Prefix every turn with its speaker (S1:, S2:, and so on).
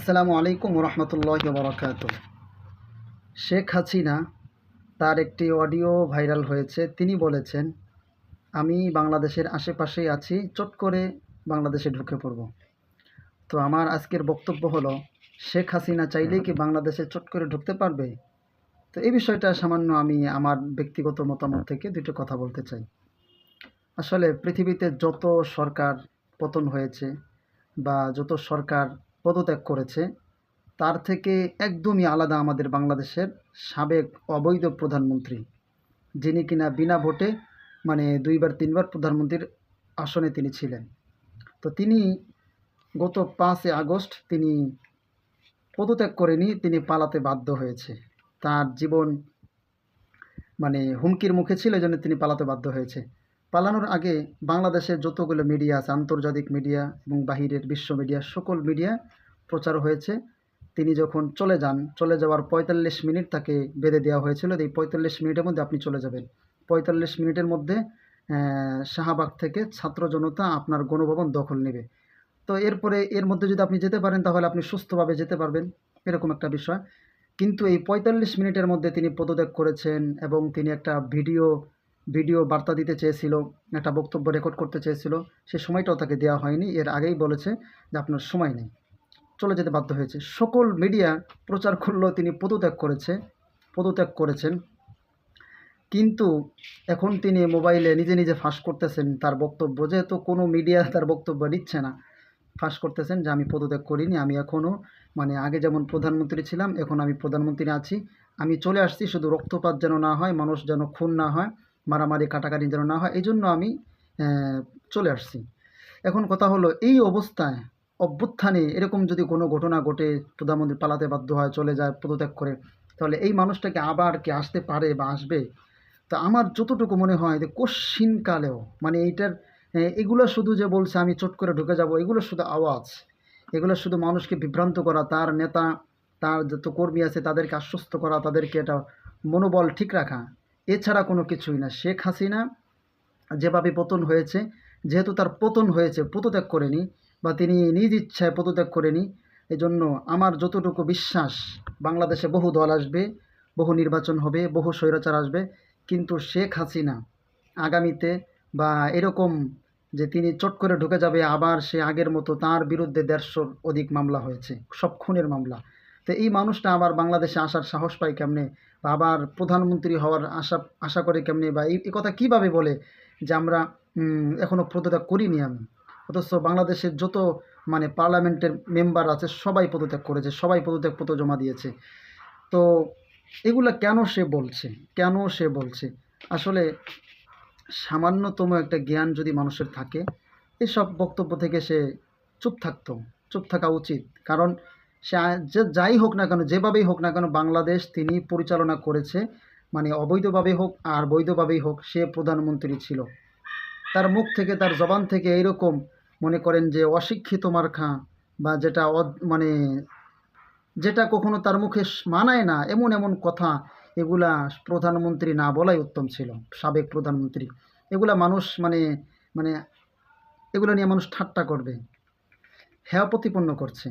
S1: আসসালামু আলাইকুম রহমতুল্লাহ বরকাত শেখ হাসিনা তার একটি অডিও ভাইরাল হয়েছে। তিনি বলেছেন, আমি বাংলাদেশের আশেপাশেই আছি, চট করে বাংলাদেশে ঢুকে পড়ব। তো আমার আজকের বক্তব্য হলো, শেখ হাসিনা চাইলেই কি বাংলাদেশে চট করে ঢুকতে পারবে? তো এই বিষয়টা সামান্য আমি আমার ব্যক্তিগত মতামত থেকে দুটো কথা বলতে চাই। আসলে পৃথিবীতে যত সরকার পতন হয়েছে বা যত সরকার পদত্যাগ করেছে। তার থেকে একদমই আলাদা আমাদের বাংলাদেশের সাবেক অবৈধ প্রধানমন্ত্রী, যিনি কিনা বিনা ভোটে মানে দুইবার, তিনবার প্রধানমন্ত্রীর আসনে তিনি ছিলেন। তো তিনি গত পাঁচই আগস্ট তিনি পদত্যাগ করেনি, তিনি পালাতে বাধ্য হয়েছে। তার জীবন মানে হুমকির মুখে ছিল জন্য তিনি পালাতে বাধ্য হয়েছে। পালানোর আগে বাংলাদেশের যতগুলো মিডিয়া আছে, আন্তর্জাতিক মিডিয়া এবং বাহিরের বিশ্ব মিডিয়া, সকল মিডিয়া প্রচার হয়েছে। তিনি যখন চলে যান, চলে যাওয়ার পঁয়তাল্লিশ মিনিট তাকে বেঁধে দেওয়া হয়েছিল। এই পঁয়তাল্লিশ মিনিটের মধ্যে আপনি চলে যাবেন। পঁয়তাল্লিশ মিনিটের মধ্যে শাহবাগ থেকে ছাত্র জনতা আপনার গণভবন দখল নেবে। তো এরপরে এর মধ্যে যদি আপনি যেতে পারেন, তাহলে আপনি সুস্থভাবে যেতে পারবেন। এরকম একটা বিষয়। কিন্তু এই পঁয়তাল্লিশ মিনিটের মধ্যে তিনি পদত্যাগ করেছেন এবং তিনি একটা ভিডিও ভিডিও বার্তা দিতে চেয়েছিল, একটা বক্তব্য রেকর্ড করতে চেয়েছিল, সে সময়টাও তাকে দেওয়া হয়নি। এর আগেই বলেছে যে আপনার সময় নেই। চলে যেতে বাধ্য হয়েছে। সকল মিডিয়া প্রচার করল তিনি পদত্যাগ করেছে, পদত্যাগ করেছেন। কিন্তু এখন তিনি মোবাইলে নিজে নিজে ফাঁস করতেছেন তার বক্তব্য। যেহেতু কোনো মিডিয়া তার বক্তব্য নিচ্ছে না, ফাঁস করতেছেন যে আমি পদত্যাগ করিনি, আমি এখনও মানে আগে যেমন প্রধানমন্ত্রী ছিলাম, এখন আমি প্রধানমন্ত্রী আছি। আমি চলে আসছি, শুধু রক্তপাত যেন না হয়, মানুষ যেন খুন না হয়। মারামারি, কাটাকাটি যেন না হয় এই জন্য আমি চলে আসছি। এখন কথা হলো, এই অবস্থায় অভ্যুত্থানে এরকম যদি কোনো ঘটনা ঘটে, প্রধানমন্ত্রী পালাতে বাধ্য হয়, চলে যায়, পদত্যাগ করে, তাহলে এই মানুষটাকে আবার কি আসতে পারে বা আসবে? তো আমার যতটুকু মনে হয় যে কোশ্চিনকালেও মানে এইটার এগুলো শুধু যে বলছে আমি চট করে ঢুকে যাব, এগুলো শুধু আওয়াজ। এগুলো শুধু মানুষকে বিভ্রান্ত করা, তার নেতা, তার যত কর্মী আছে তাদেরকে আশ্বস্ত করা, তাদেরকে এটা মনোবল ঠিক রাখা এছাড়া কোনো কিছুই না। শেখ হাসিনা যেভাবে পতন হয়েছে, যেহেতু তার পতন হয়েছে, পদত্যাগ করেনি বা তিনি নিজ ইচ্ছায় পদত্যাগ করেনি, এজন্য আমার যতটুকু বিশ্বাস, বাংলাদেশে বহু দল আসবে, বহু নির্বাচন হবে, বহু স্বৈরাচার আসবে, কিন্তু শেখ হাসিনা আগামীতে বা এরকম যে তিনি চট করে ঢুকে যাবে, আবার সে আগের মতো তার বিরুদ্ধে দেড়শোর অধিক মামলা হয়েছে, সব খুনের মামলা। তো এই মানুষটা আবার বাংলাদেশে আসার সাহস পায় কেমনে? বা আবার প্রধানমন্ত্রী হওয়ার আশা আশা করে কেমনে বা এই কথা কীভাবে বলে যে আমরা উম, এখনও পদত্যাগ করিনি আমি? অথচ বাংলাদেশের যত মানে পার্লামেন্টের মেম্বার আছে সবাই পদত্যাগ করেছে সবাই পদত্যাগ পত্র জমা দিয়েছে। তো এগুলা কেন সে বলছে? কেন সে বলছে? আসলে সামান্যতম একটা জ্ঞান যদি মানুষের থাকে এসব বক্তব্য থেকে সে চুপ থাকতো চুপ থাকা উচিত। কারণ যে যাই হোক না কেন, যেভাবেই হোক না কেন বাংলাদেশ তিনি পরিচালনা করেছে মানে অবৈধভাবে হোক আর বৈধভাবেই হোক, সে প্রধানমন্ত্রী ছিল। তার মুখ থেকে, তার জবান থেকে এরকম মনে করেন যে অশিক্ষিত মার্খা বা যেটা মানে যেটা কখনো তার মুখে মানায় না, এমন এমন কথা এগুলা প্রধানমন্ত্রী না বলাই উত্তম ছিল, সাবেক প্রধানমন্ত্রী। এগুলা মানুষ মানে মানে এগুলো নিয়ে মানুষ ঠাট্টা করবে, হেয় প্রতিপন্ন করছে।